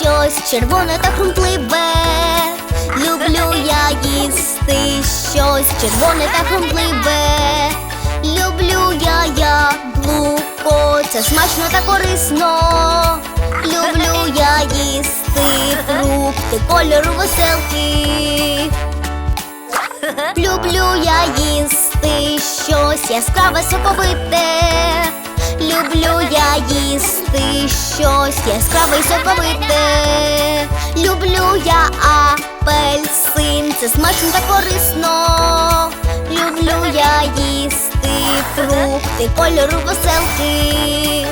щось червоне та хрумпливе. Люблю я їсти щось червоне та хрумпливе. Люблю я яблуко, це смачно та корисно. Люблю я їсти фрукти кольору веселки. Люблю я їсти щось яскраве соковите. Люблю я їсти щось яскраве й соковите. Люблю я апельсин, це смачно та корисно. Люблю я їсти фрукти кольору веселки.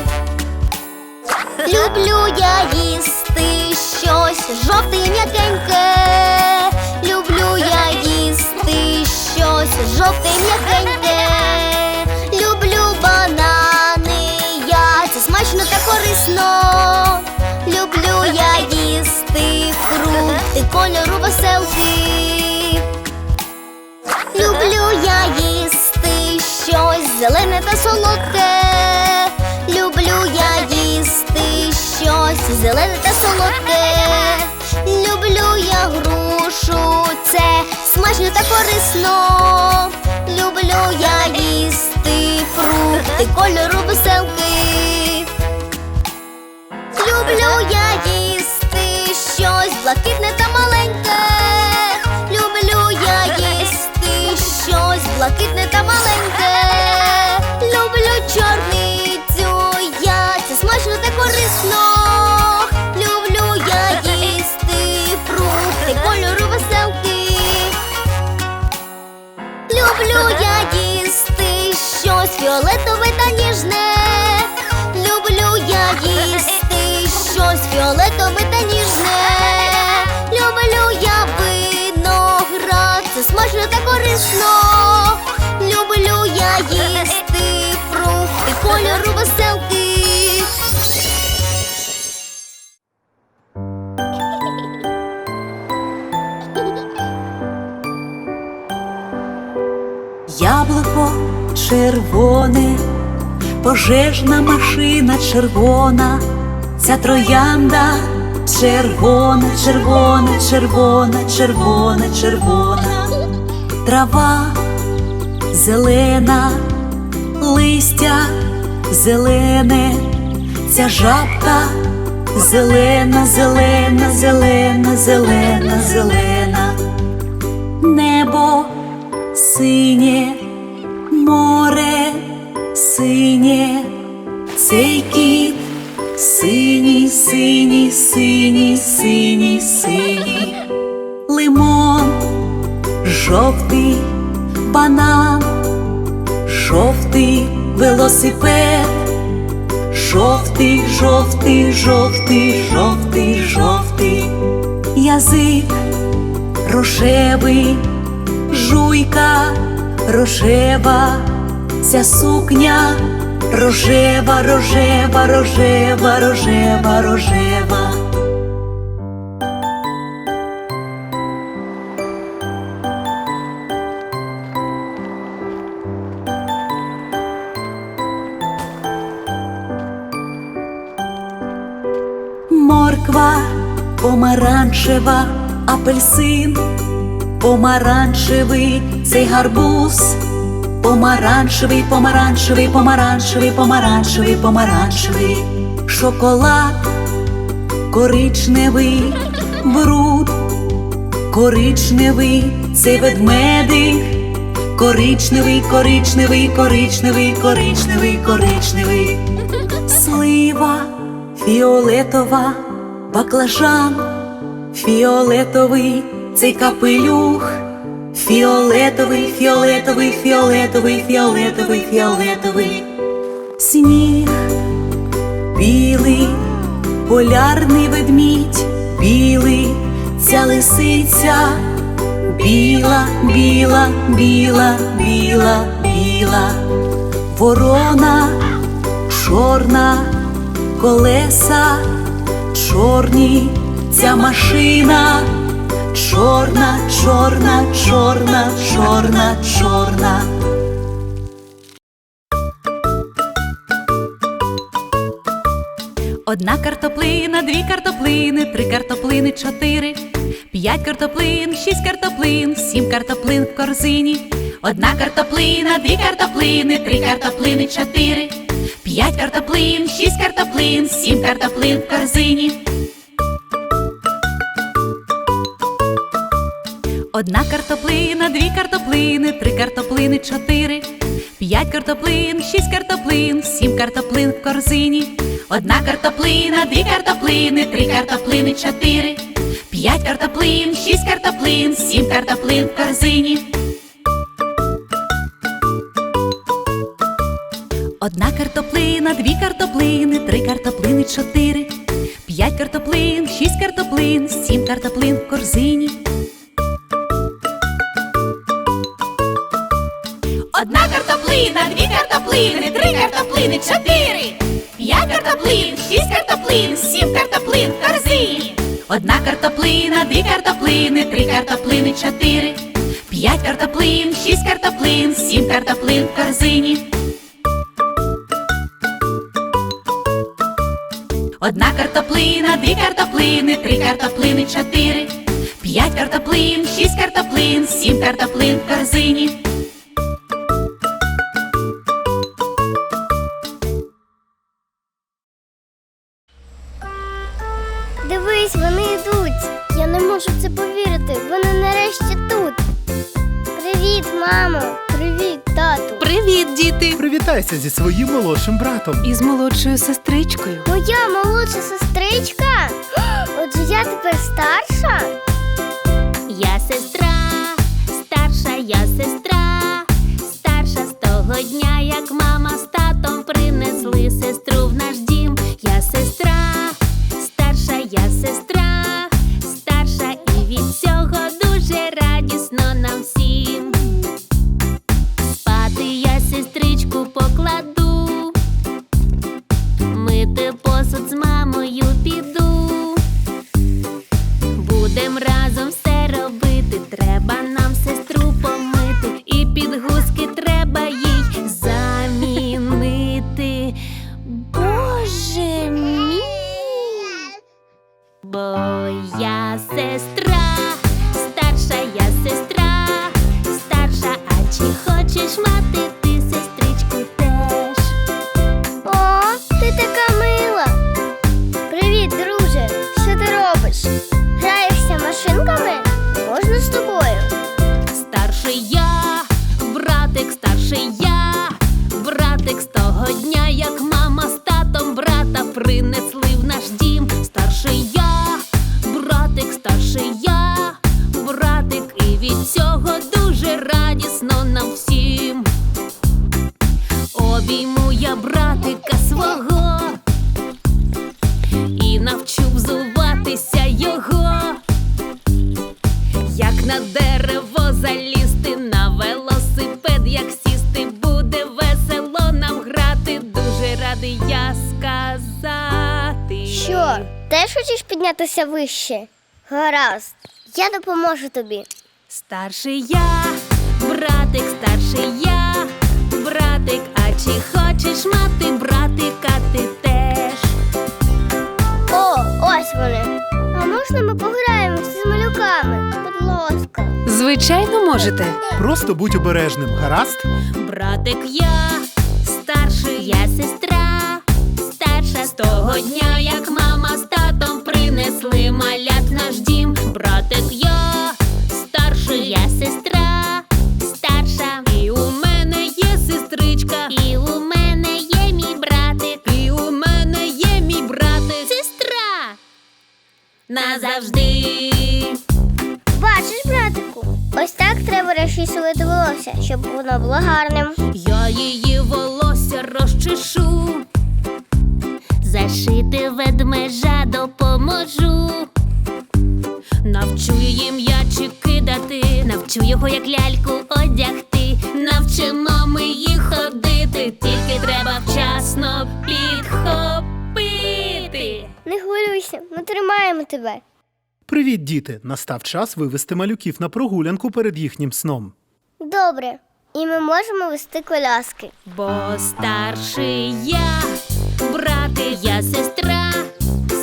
Люблю я їсти щось жовте і м'якеньке. Люблю я їсти щось жовте і м'якеньке. Їсти фрукти кольору веселки. Люблю я їсти щось зелене та солодке. Люблю я їсти щось зелене та солодке. Люблю я грушу, це смачно та корисно. Люблю я їсти фрукти кольору веселки. Люблю я їсти щось блакитне та маленьке. Люблю я їсти щось блакитне та маленьке. Люблю чорницю, я це смачно та корисно. Люблю я їсти фрукти кольору веселки. Люблю я їсти щось фіолетове та ніжне. Червоне, пожежна машина червона, ця троянда червона, червона, червона, червона, червона, трава зелена, листя зелене, ця жабка зелена, зелена, зелена, зелена, зелена, небо синє, море синє, цей кіт синій, синій, синій, синій, синій, лимон, жовтий банан, жовтий велосипед, жовтий, жовтий, жовтий, жовтий, жовтий, язик рожевий жуйка рожева, ця сукня рожева, рожева, рожева, рожева, рожева. Морква помаранчева, апельсин помаранчевий цей гарбуз, помаранчевий, помаранчевий, помаранчевий, помаранчевий, помаранчевий, шоколад, коричневий, бруд, коричневий, цей ведмедик, коричневий, коричневий, коричневий, коричневий, коричневий, слива, фіолетова, баклажан, фіолетовий цей капелюх, фіолетовий, фіолетовий, фіолетовий, фіолетовий, фіолетовий, сніг, білий, полярний ведмідь, білий, ця лисиця, біла, біла, біла, біла, біла, ворона, чорна, колеса, чорні, ця машина. Чорна, чорна, чорна, чорна, чорна. Одна картоплина, дві картоплини, три картоплини, чотири, п'ять картоплин, шість картоплин, сім картоплин в корзині. Одна картоплина, дві картоплини, три картоплини, чотири, п'ять картоплин, шість картоплин, сім картоплин в корзині. Одна картоплина, дві картоплини, три картоплини, чотири, п'ять картоплин, шість картоплин, сім картоплин в корзині. Одна картоплина, дві картоплини, три картоплини, чотири, п'ять картоплин, шість картоплин, сім картоплин в корзині. Одна картоплина, дві картоплини, три картоплини, чотири, п'ять картоплин, шість картоплин, сім картоплин в корзині. Одна картоплина, дві картоплини, три картоплини, чотири, п'ять картоплин, шість картоплин, сім картоплин в корзині. Одна картоплина, дві картоплини, три картоплини, чотири, п'ять картоплин, шість картоплин, сім картоплин в корзині. Одна картоплина, дві картоплини, три картоплини, чотири, п'ять картоплин, шість картоплин, сім картоплин в корзині. Привітайся зі своїм молодшим братом. І з молодшою сестричкою. Моя молодша сестричка. Отже, я тепер старша. Я сестра, старша я сестра, старша з того дня, як мама з татом принесли сестру навчу взуватися його. Як на дерево залізти, на велосипед, як сісти, буде весело нам грати. Дуже радий я сказати. Що, теж хочеш піднятися вище? Гаразд, я допоможу тобі. Старший я, братик, старший я, братик, а чи хочеш мати братика ти ось вони. А можна ми пограємося з малюками? Будь ласка. Звичайно, можете. Просто будь обережним, гаразд? Братик я, старший я сестра, старша з того дня, як мама з татом принесли малят в наш дім. Братик я, назавжди. Бачиш, братику, ось так треба розчісувати волосся, щоб воно було гарним. Я її волосся розчешу, зашити ведмежа допоможу. Навчу її м'ячі кидати, навчу його як ляльку одягти. Навчимо ми їх хвилюйся, ми тримаємо тебе. Привіт, діти! Настав час вивести малюків на прогулянку перед їхнім сном. Добре. І ми можемо вести коляски. Бо старший я, братик, я сестра,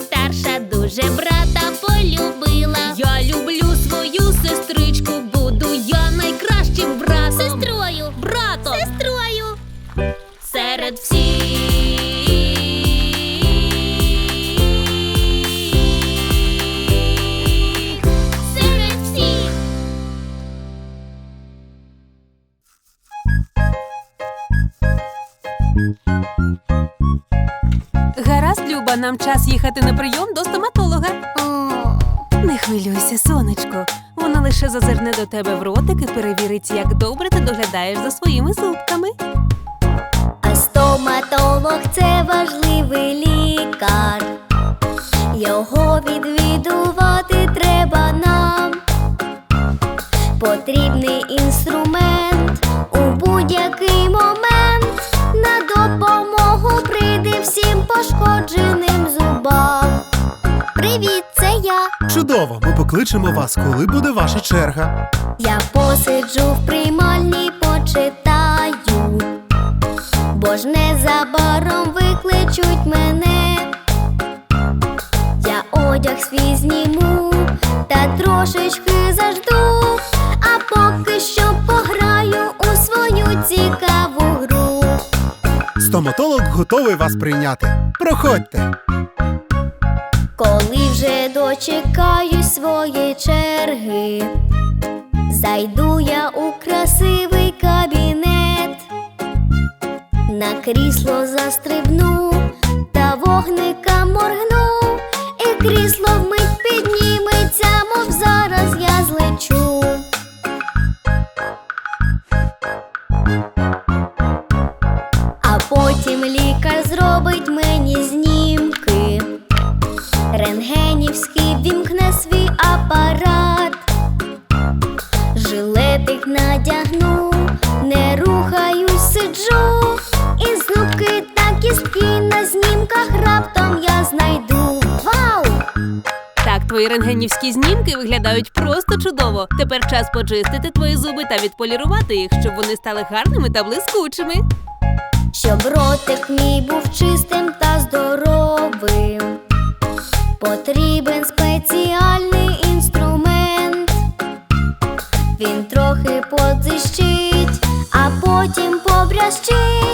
старша дуже брата полюбила. Я люблю свою сестричку, буду я найкращим братом. Сестрою, Гаразд, Люба, нам час їхати на прийом до стоматолога. Не хвилюйся, сонечко. Вона лише зазирне до тебе в ротик і перевірить, як добре ти доглядаєш за своїми зубками. А стоматолог це важливий лікар. Його відвідувати Чудово, ми покличемо вас, коли буде ваша черга. Я посиджу в приймальні, почитаю, бо ж незабаром викличуть мене. Я одяг свій зніму та трошечки зажду, а поки що пограю у свою цікаву гру. Стоматолог готовий вас прийняти. Проходьте. Коли вже дочекаюсь своєї черги, зайду я у красивий кабінет, на крісло застрибну та вогника моргну, і крісло виглядають просто чудово. Тепер час почистити твої зуби та відполірувати їх, щоб вони стали гарними та блискучими. Щоб ротик мій був чистим та здоровим, потрібен спеціальний інструмент. Він трохи подзищить, а потім побрящить.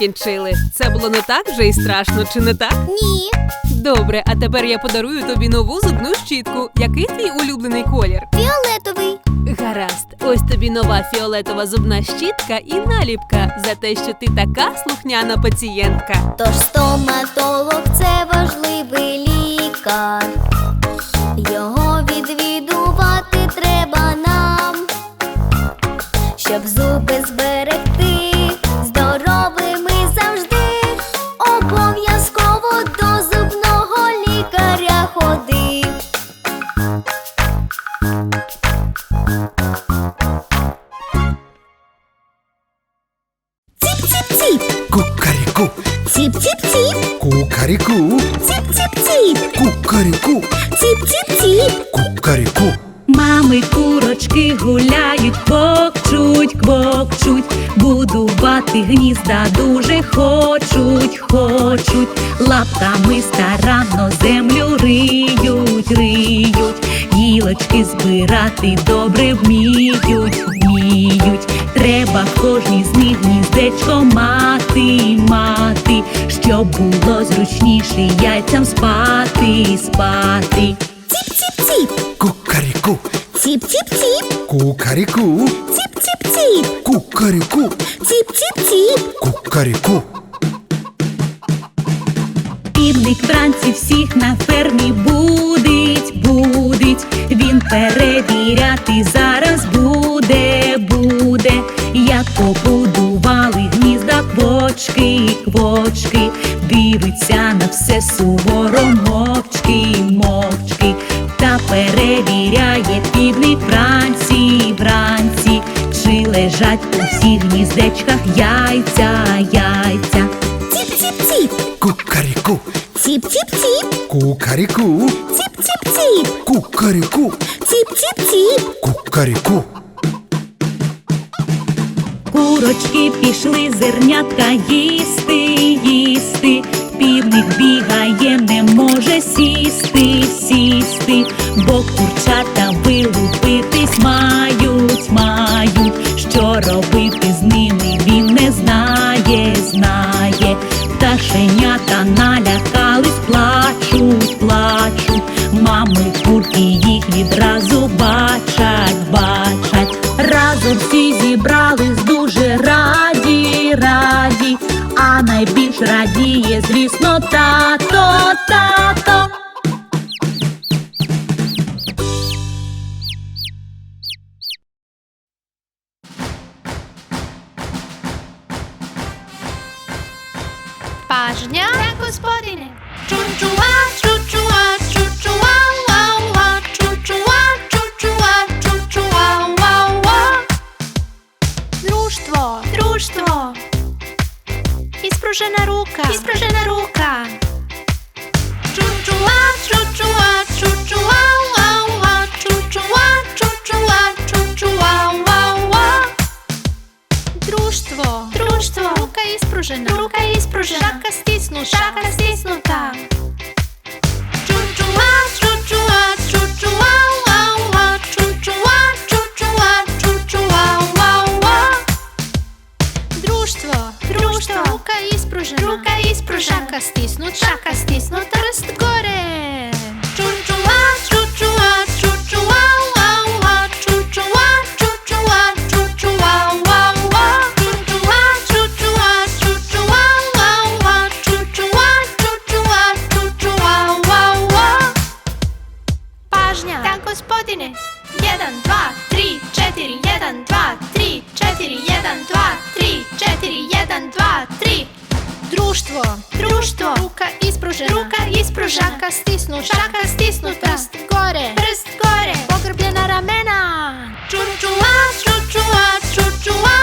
Закінчили. Це було не так вже і страшно, чи не так? Ні, Добре, а тепер я подарую тобі нову зубну щітку. Який твій улюблений колір? фіолетовий. Гаразд, ось тобі нова фіолетова зубна щітка і наліпка за те, що ти така слухняна пацієнтка. Тож стоматолог це важливий лікар. Його відвідувати треба нам, щоб зуби кукаріку, ціп-ціп-ціп, кукаріку, ціп-ціп-ціп. кукаріку. Мами курочки гуляють, квокчуть, квокчуть, будувати гнізда дуже хочуть, хочуть, лапками старанно землю риють, риють, гілочки збирати добре вміють, вміють. Треба в кожній з них гніздечко мати, мати, щоб було зручніше яйцям спати, спати. Ціп-ціп-ціп, Кукаріку, ціп-ціп-ціп, кукаріку, ціп-ціп-ціп, кукаріку, ціп-ціп-ціп. кукаріку. Півник вранці всіх на фермі. Він перевіряти. Зараз буде, буде. Як побудували гнізда, квочки, квочки, дивиться на все суворо мовчки, мовчки, та перевіряє півник вранці, вранці, чи лежать у всіх гніздечках яйця, яйця. Ціп-ціп-ціп, Кукаріку, ціп-ціп-ціп, кукаріку, ціп-ціп-ціп, кукаріку, ціп-ціп-ціп. кукаріку. Курочки пішли зернятка їсти, їсти. Півник бігає, не може сісти, сісти, бо курчата вилупитись мають, мають. Що робити з ними він не знає, знає. Пташенята налякались, плачуть, плачуть. Мами курки їх відразу бачать, бачать. Разом всі зібрались дуже раді, раді, а найбільш радіє, звісно, тато, тато. Пажня господине. Чучуа, Ispružena ruka, ispružena ruka. Čučua, čučua, čučua, čučua, čučua, čučua. Društvo, društvo. Ruka ispružena, ruka ispružena. Šaka stisnuta, šaka stisnuta. Ruka ispružena. Šaka stisnuta, šaka stisnuta. Društvo, društvo, ruka ispružena, ruka ispružena, šaka. Stisnuta, šaka stisnuta, prst gore, prst gore, pogrbljena ramena. Čučua, čučua, čučua.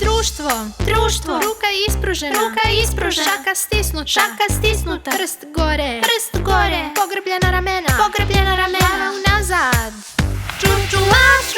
Društvo, društvo, ruka ispružena, ruka ispružena, šaka stisnuta, šaka stisnuta, prst gore, prst gore, pogrbljena ramena, pogrbljena ramena, unazad. Čučua, čučua,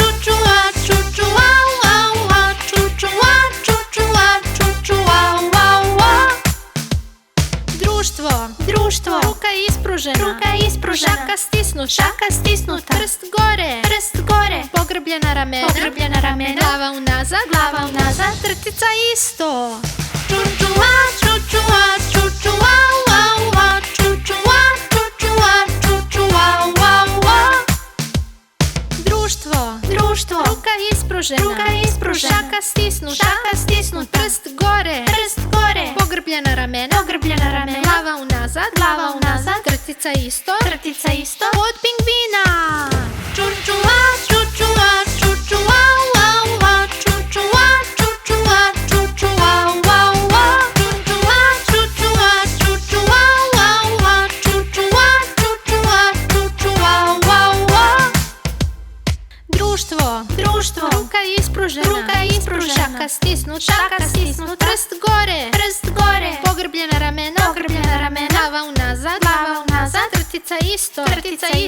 Društvo, društvo, ruka ispružena, ruka ispružena, šaka stisnuta, šaka stisnuta, prst gore, prst gore, pogrbljena ramena, pogrbljena ramena, glava unazad, glava unazad, trtica isto. Čučua, čučua, čučua, ispružena, ruka ispružena, šaka stisnuta, šaka stisnuta, prst gore, prst gore, pogrbljena ramena, pogrbljena ramena, glava unazad, glava unazad, trtica isto, trtica isto, od pingvina. Čučua, čučua,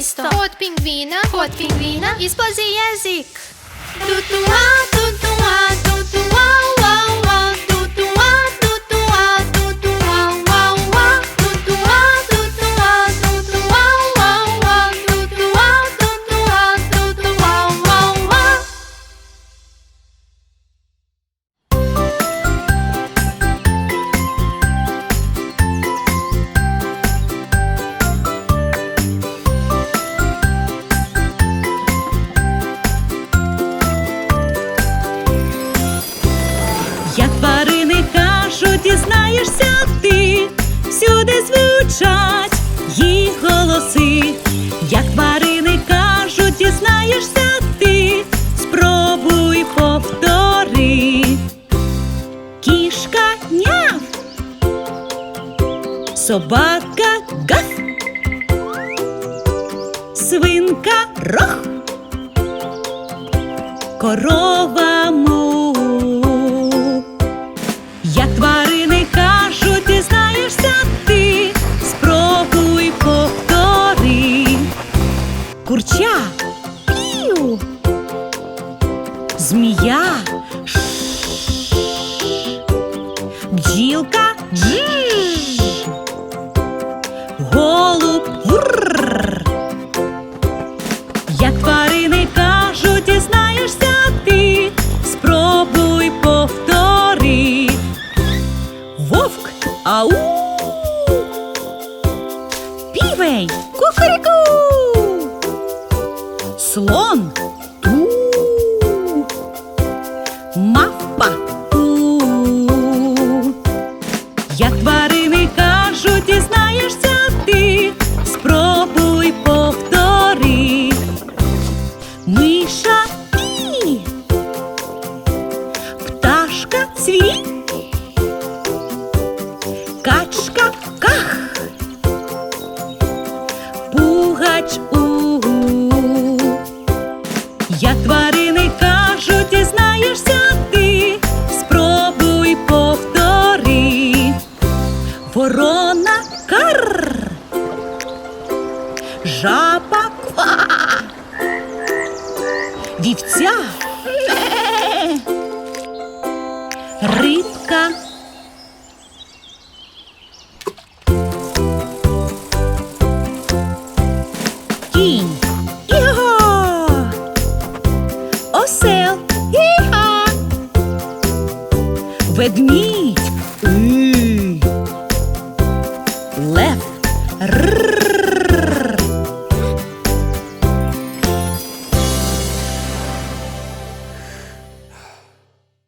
isto, od pingvina, od pingvina, isplazi jezik. Tutua, tutua, tutua, собака гав, свинка рох, корова. Соловей. Кукуріку! Слон Ворона кар. Жаба